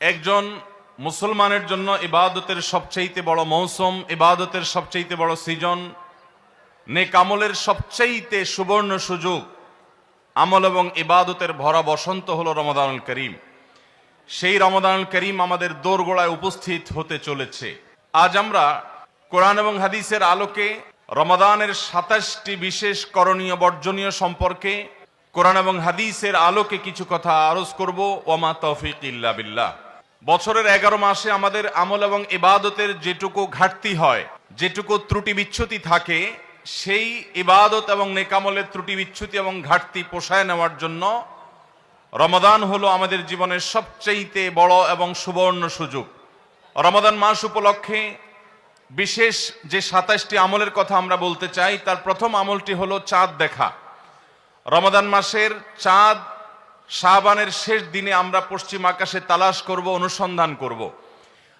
একজন মুসলমানের জন্য ইবাদতের সবচাইতে বড় মৌসুম, ইবাদতের সবচাইতে বড় সিজন, নেক আমলের সবচাইতে সুবর্ণ সুযোগ, আমল এবং ইবাদতের ভরা বসন্ত হলো রমদানুল করিম। সেই রমদানুল করিম আমাদের দোরগোড়ায় উপস্থিত হতে চলেছে। আজ আমরা কোরআন এবং হাদিসের আলোকে রমাদানের সাতাশটি বিশেষ করণীয় বর্জনীয় সম্পর্কে কোরআন এবং হাদিসের আলোকে কিছু কথা আরজ করব। ওমা তৌফিক ইল্লা বিল্লাহ। বছরের এগারো মাসে আমাদের আমল এবং ইবাদতের যেটুকু ঘাটতি হয়, যেটুকু ত্রুটি বিচ্ছুতি থাকে, সেই ইবাদত এবং নেকামলের ত্রুটি বিচ্ছুতি এবং ঘাটতি পোষায় নেওয়ার জন্য রমাদান হলো আমাদের জীবনের সবচেয়েতে বড় এবং সুবর্ণ সুযোগ। রমাদান মাস উপলক্ষে বিশেষ যে সাতাশটি আমলের কথা আমরা বলতে চাই, তার প্রথম আমলটি হলো চাঁদ দেখা। রমাদান মাসের চাঁদ শাহবানের শেষ দিনে আমরা পশ্চিম আকাশে তালাশ করব, অনুসন্ধান করব।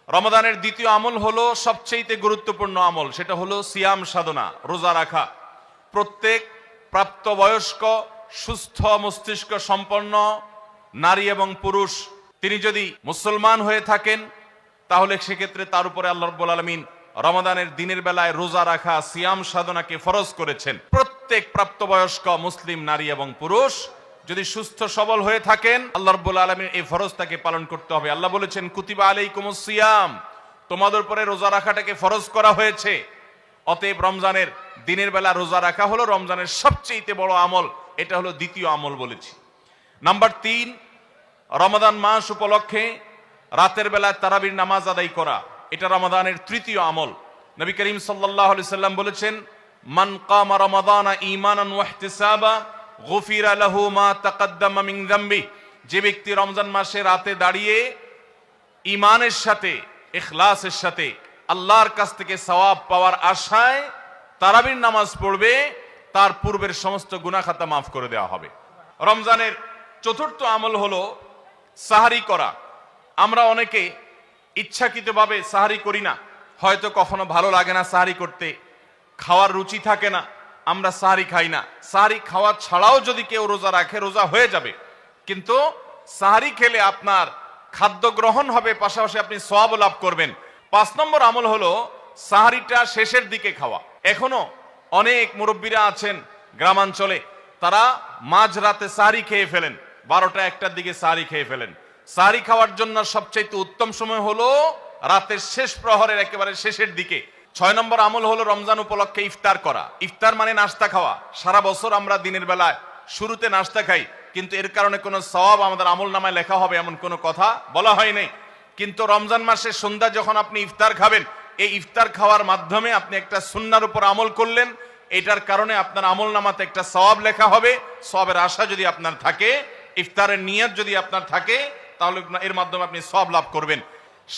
রমাদানের দ্বিতীয় আমল হলো সবচেয়েতে গুরুত্বপূর্ণ আমল, সেটা হলো সিয়াম সাধনা, রোজা রাখা। প্রত্যেক প্রাপ্তবয়স্ক, সুস্থ মস্তিষ্ক সম্পন্ন নারী এবং পুরুষ, তিনি যদি মুসলমান হয়ে থাকেন, তাহলে সেক্ষেত্রে তার উপরে আল্লাহ রব্বুল আলমিন রমাদানের দিনের বেলায় রোজা রাখা, সিয়াম সাধনাকে ফরজ করেছেন। প্রত্যেক প্রাপ্তবয়স্ক, মুসলিম নারী এবং পুরুষ যদি সুস্থ সবল হয়ে থাকেন, আল্লাহ রব্বুল আলমীর এই ফরজ তাকে পালন করতে হবে। আল্লাহ বলেছেন, কুতিবা আলাইকুম সিয়াম। তোমাদের উপরে রোজা রাখাটাকে ফরজ করা হয়েছে। অতএব রমজানের দিনের বেলা রোজা রাখা হলো রমজানের সবচেয়ে বড় আমল। এটা হলো দ্বিতীয় আমল বলেছি। নাম্বার তিন, রমাদান মাস উপলক্ষে রাতের বেলায় তারাবির নামাজ আদায় করা। এটা রমাদানের তৃতীয় আমল। নবী করিম সাল্লাহ সাল্লাম বলেছেন, মান কামা রমাদানা ইহতিসাবা গুফিরা লাহু মা তাকাদ্দামা মিন যে ব্যক্তি রমজান মাসে রাতে দাঁড়িয়ে ইমানের সাথে, ইখলাসের সাথে আল্লাহর কাছ থেকে সওয়াব পাওয়ার আশায় তারাবির নামাজ পড়বে, তার পূর্বের সমস্ত গুনাহ খাতা মাফ করে দেওয়া হবে। রমজানের চতুর্থ আমল হলো সাহারি করা। আমরা অনেকে ইচ্ছাকৃতভাবে সাহারি করি না। হয়তো কখনো ভালো লাগে না সাহারি করতে। খাওয়ার রুচি থাকে না। আমরা সারি খাই না। সারি খাওয়া ছাড়াও যদি কেউ রোজা রাখে, রোজা হয়ে যাবে। কিন্তু সাহারি খেলে আপনার খাদ্য গ্রহণ হবে, পাশাপাশি আপনি সওয়াব লাভ করবেন। পাঁচ নম্বর আমল হলো সাহারিটা শেষের দিকে খাওয়া। এখনও অনেক মুরব্বীরা আছেন গ্রামাঞ্চলে, তারা মাঝ রাতে সাহারি খেয়ে ফেলেন। বারোটা একটার দিকে সাহারি খেয়ে ফেলেন। সাহারি খাওয়ার জন্য সবচাইতে উত্তম সময় হলো রাতের শেষ প্রহরের একেবারে শেষের দিকে। ছয় নম্বর আমল হলো রমজান উপলক্ষে ইফতার করা। ইফতার মানে নাস্তা খাওয়া। সারা বছর আমরা দিনের বেলায় শুরুতে নাস্তা খাই, কিন্তু এর কারণে কোনো সওয়াব আমাদের আমল নামায় লেখা হবে এমন কোনো কথা বলা হয়নি কিন্তু রমজান মাসের সন্ধ্যা যখন আপনি ইফতার খাবেন, এই ইফতার খাওয়ার মাধ্যমে আপনি একটা সুন্নার উপর আমল করলেন, এটার কারণে আপনার আমল নামাতে একটা সওয়াব লেখা হবে। সবের আশা যদি আপনার থাকে, ইফতারের নিয়ত যদি আপনার থাকে, তাহলে এর মাধ্যমে আপনি সব লাভ করবেন।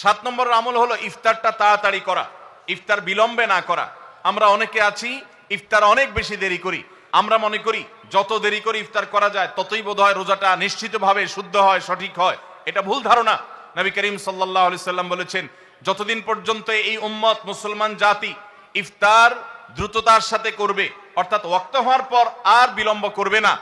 সাত নম্বরের আমল হলো ইফতারটা তাড়াতাড়ি করা। ইফতার বিলম্বে না করা। আমরা অনেকে আছি, ইফতার অনেক বেশি দেরি করি। আমরা মনে করি, যত দেরি করে ইফতার করা যায়, ততই বোধ হয় রোজাটা নিশ্চিতভাবে শুদ্ধ হয়, সঠিক হয়। এটা ভুল ধারণা। নবী করিম সাল্লাহ সাল্লাম বলেছেন, যতদিন পর্যন্ত এই উম্মত মুসলমান জাতি ইফতার দ্রুততার সাথে করবে, অর্থাৎ ওয়াক্ত হওয়ার পর আর বিলম্ব করবে না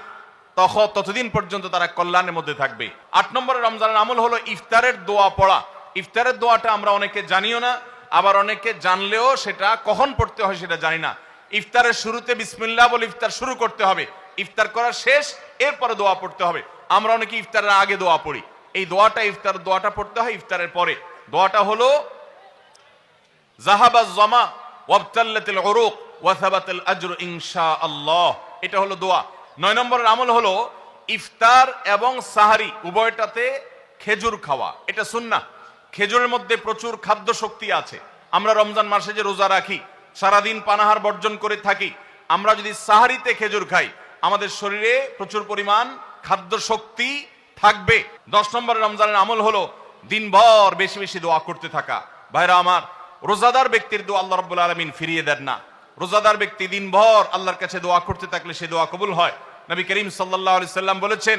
তখন ততদিন পর্যন্ত তারা কল্যাণের মধ্যে থাকবে। আট নম্বরের রমজানের আমল হলো ইফতারের দোয়া পড়া। ইফতারের দোয়াটা আমরা অনেকে জানিও না আবার অনেকে জানলেও সেটা কখন পড়তে হয় সেটা জানি না। ইফতারের শুরুতে বিসমিল্লা বলে ইফতার শুরু করতে হবে। ইফতার করা শেষ, এরপরে দোয়া পড়তে হবে। আমরা অনেকে ইফতারের আগে দোয়া পড়ি। এই দোয়াটা ইফতার, দোয়াটা পড়তে হয় ইফতারের পরে। দোয়াটা হলো জাহাবাজ জমা ওয়াবতাল্লাতিল উরুক ওয়া সাবাতাল আজরু ইনশাআল্লাহ। এটা হলো দোয়া। নয় নম্বরের আমল হলো, ইফতার এবং সাহারি উভয়টাতে খেজুর খাওয়া। এটা সুন্নাহ। খেজুরের মধ্যে প্রচুর খাদ্য শক্তি আছে। আমরা রমজান মাসে যে রোজা রাখি, সারাদিন পানাহার বর্জন করে থাকি, আমরা যদি সাহারিতে খেজুর খাই, আমাদের শরীরে প্রচুর পরিমাণ খাদ্য শক্তি থাকবে। দশ নম্বরের রমজানের আমল হলো দিনভর বেশি বেশি দোয়া করতে থাকা। ভাইরা আমার, রোজাদার ব্যক্তির দোয়া আল্লাহ রব্বুল আলমিন ফিরিয়ে দেন না। রোজাদার ব্যক্তি দিনভর আল্লাহর কাছে দোয়া করতে থাকলে সে দোয়া কবুল হয়। নবী করিম সাল্লাহ সাল্লাম বলেছেন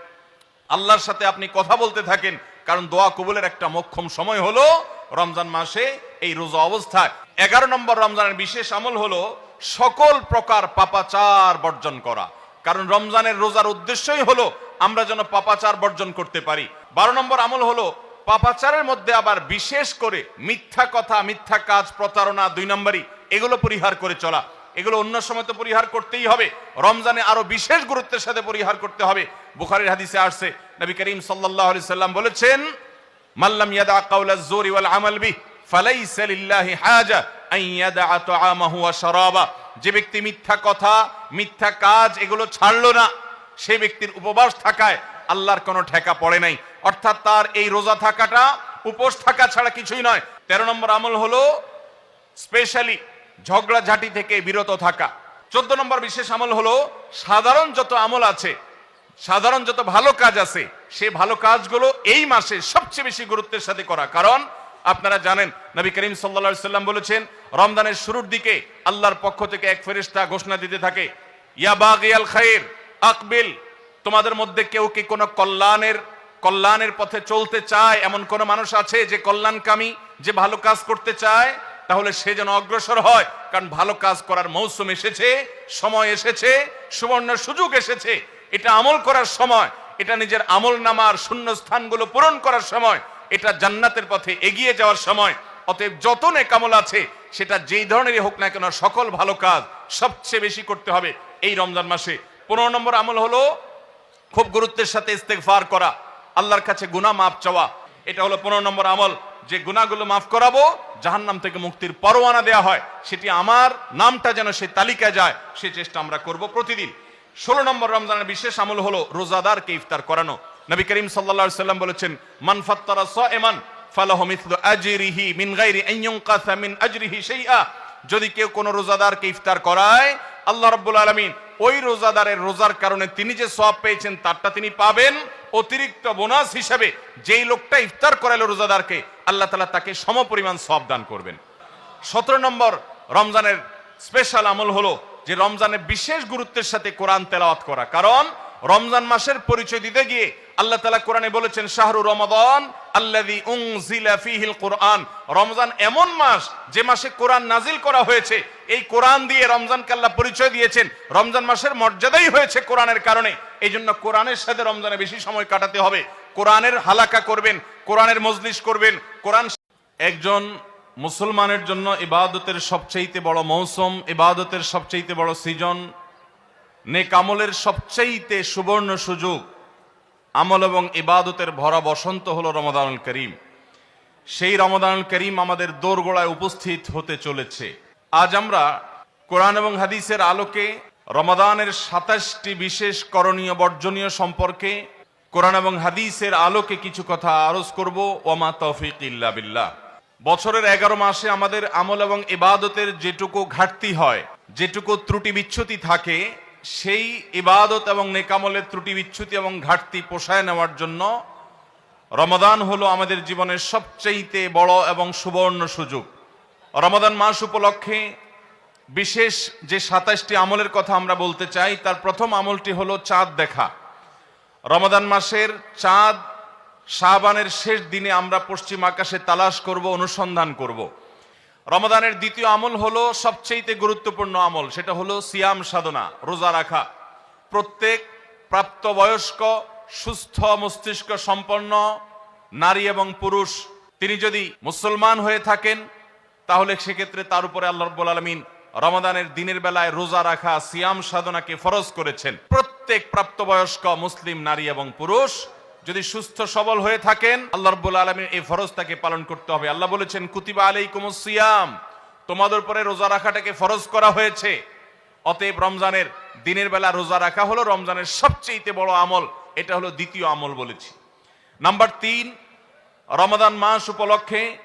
আল্লাহর সাথে আপনি কথা বলতে থাকেন, কারণ দোয়া কবুলের একটা মক্ষম সময় হলো রমজান মাসে এই রোজা অবস্থায় এগারো নম্বর রমজানের বিশেষ আমল হলো সকল প্রকার পাপাচার বর্জন করা। কারণ রমজানের রোজার উদ্দেশ্যই হলো আমরা যেন পাপাচার বর্জন করতে পারি। বারো নম্বর আমল হলো পাপাচারের মধ্যে আবার বিশেষ করে মিথ্যা কথা, মিথ্যা কাজ, প্রতারণা দুই নম্বরই, এগুলো পরিহার করে চলা। এগুলো অন্য সময় তো পরিহার করতেই হবে। রমজানে আরও বিশেষ গুরুত্বের সাথে পরিহার করতে হবে। বুখারীর হাদিসে আসছে, নবী করিম আলাইহি সাল্লাম বলেছেন মাল্লাম ইয়াদা কাওলা যুরি ওয়াল আমাল বিহ, ফালাইসা লিল্লাহি হাজা যে ব্যক্তি মিথ্যা কথা, মিথ্যা কাজ এগুলো ছাড়লো না সেই ব্যক্তির উপবাস থাকায় আল্লাহর কোনো ঠেকা পড়ে নাই। অর্থাৎ তার এই রোজা থাকাটা, উপোস থাকা ছাড়া কিছুই নয়। তেরো নম্বর আমল হলো স্পেশালি ঝগড়াঝাটি থেকে বিরত থাকা। চোদ্দ নম্বর বিশেষ আমল হলো, সাধারণ যত আমল আছে, সাধারণ যত ভালো কাজ আছে, সে ভালো কাজগুলো এই মাসে সবচেয়ে বেশি গুরুত্বের সাথে করা। কারণ, আপনারা জানেন, নবী করিম সাল্লা সাল্লাম বলেছেন রমদানের শুরুর দিকে আল্লাহর পক্ষ থেকে এক ফেরিস্তা ঘোষণা দিতে থাকে, ইয়া বাগিয়াল খায়ের আকবিল, তোমাদের মধ্যে কেউ কি কোনো কল্যাণের কল্যাণের পথে চলতে চায়? এমন কোন মানুষ আছে যে কল্যাণকামী, যে ভালো কাজ করতে চায়? তাহলে সে যেন অগ্রসর হয়, কারণ ভালো কাজ করার মৌসুম এসেছে, সময় এসেছে, সুবর্ণ সুযোগ এসেছে। এটা আমল করার সময়, এটা নিজের আমল নামার শূন্য স্থানগুলো পূরণ করার সময়, এটা জান্নাতের পথে এগিয়ে যাওয়ার সময়। অতএব যত নেকামল আছে, সেটা যেই ধরনেরই হোক না কেন সকল ভালো কাজ সবচেয়ে বেশি করতে হবে এই রমজান মাসে। পনেরো নম্বর আমল হলো খুব গুরুত্বের সাথে ইস্তেকফার করা, আল্লাহর কাছে গুনাহ মাফ চাওয়া। এটা হলো পনেরো নম্বর আমল। যে গুনাহগুলো মাফ করাবো, জাহান্নাম থেকে মুক্তির পরোয়ানা দেয়া হয়, সেটি আমার নামটা যেন সেই তালিকায় যায়, সে চেষ্টা আমরা করব প্রতিদিন। ষোলো নম্বর রমজানের বিশেষ আমল হলো রোজাদারকে ইফতার করানো। নবী করিম সাল্লা সাল্লাম বলেছেন, মান ফাত্তারা সাইমান ফালাহু মিথলু আজরিহি মিন গায়রি আন ইউনকাসা মিন আজরিহি শাইআ। যদি কেউ কোন রোজাদারকে ইফতার করায়, আল্লাহ রাব্বুল আলামিন ওই রোজাদারের রোজার কারণে তিনি যে সওয়াব পেয়েছেন, তারটা তিনি পাবেন। অতিরিক্ত বোনাস হিসাবে যেই লোকটা ইফতার করালো রোজাদারকে, আল্লাহ তালা তাকে সমপরিমাণ সব দান করবেন। সতেরো নম্বর রমজানের স্পেশাল আমল হলো যে রমজানে বিশেষ গুরুত্বের সাথে কোরআন তেলাওয়াত করা। কারণ রমজান মাসের পরিচয় দিতে গিয়ে আল্লাহ তালা কোরআনে বলেছেন, শাহরু রমাদান আল্লাযী উনজিলা ফীহিল কোরআন। রমজান এমন মাস যে মাসে কোরআন নাজিল করা হয়েছে। এই কোরআন দিয়ে রমজানকে আল্লাহ পরিচয় দিয়েছেন। রমজান মাসের মর্যাদাই হয়েছে কোরআনের কারণে। এই জন্য কোরআনের সাথে রমজানে বেশি সময় কাটাতে হবে। কোরআনের হালাকা করবেন, কোরআনের মজলিস করবেন, কোরআন একজন মুসলমানের জন্য ইবাদতের সবচাইতে বড় মৌসুম, ইবাদতের সবচাইতে বড় সিজন নেক আমলের সবচাইতে সুবর্ণ সুযোগ, আমল এবং ইবাদতের ভরা বসন্ত হলো রমাদানুল করিম। সেই রমাদানুল করিম আমাদের দোরগোড়ায় উপস্থিত হতে চলেছে। আজ আমরা কোরআন এবং হাদিসের আলোকে রমাদানের সাতাশটি বিশেষ করণীয় বর্জনীয় সম্পর্কে কোরআন এবং হাদিসের আলোকে কিছু কথা আরজ করব। ওমা তৌফিক ইল্লা বিল্লাহ। বছরের এগারো মাসে আমাদের আমল এবং ইবাদতের যেটুকু ঘাটতি হয়, যেটুকু ত্রুটি বিচ্ছুতি থাকে সেই ইবাদত এবং নেকামলের ত্রুটি বিচ্ছুতি এবং ঘাটতি পোষায় নেওয়ার জন্য রমাদান হলো আমাদের জীবনের সবচেয়েতে বড় এবং সুবর্ণ সুযোগ। রমাদান মাস উপলক্ষে বিশেষ যে সাতাশটি আমলের কথা আমরা বলতে চাই, তার প্রথম আমলটি হলো চাঁদ দেখা। রমাদান মাসের চাঁদ শাহবানের শেষ দিনে আমরা পশ্চিম আকাশে তালাশ করব, অনুসন্ধান করব। রমাদানের দ্বিতীয় আমল হলো সবচেয়েতে গুরুত্বপূর্ণ আমল, সেটা হলো সিয়াম সাধনা, রোজা রাখা। প্রত্যেক প্রাপ্তবয়স্ক, সুস্থ মস্তিষ্ক সম্পন্ন নারী এবং পুরুষ, তিনি যদি মুসলমান হয়ে থাকেন, তাহলে সেক্ষেত্রে তার উপরে আল্লাহ রব্বুল আলমিন রমাদানের দিনের বেলায় রোজা রাখা, সিয়াম সাধনাকে ফরজ করেছেন। প্রত্যেক প্রাপ্তবয়স্ক মুসলিম নারী এবং পুরুষ যদি সুস্থ সবল হয়ে থাকেন, আল্লাহ রব্বুল আলমীর এই ফরজ তাকে পালন করতে হবে। আল্লাহ বলেছেন, কুতিবা আলাই সিয়াম। তোমাদের উপরে রোজা রাখাটাকে ফরজ করা হয়েছে। অতএব রমজানের দিনের বেলা রোজা রাখা হলো রমজানের সবচেয়ে বড় আমল। এটা হলো দ্বিতীয় আমল বলেছি। নাম্বার তিন, রমাদান মাস উপলক্ষে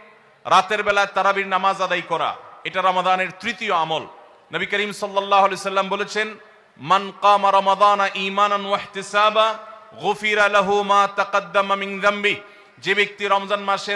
রাতের বেলা তারাবির নামাজ আদায় করা। এটা রমাদানের তৃতীয় আমল। নবী করিম সাল্লাহ সাল্লাম বলেছেন, মান কামা রমাদানা ইহতিসাবা গুফিরা লাহু মা তাকাদ্দামা মিন যামবি। যে ব্যক্তি রমজান মাসে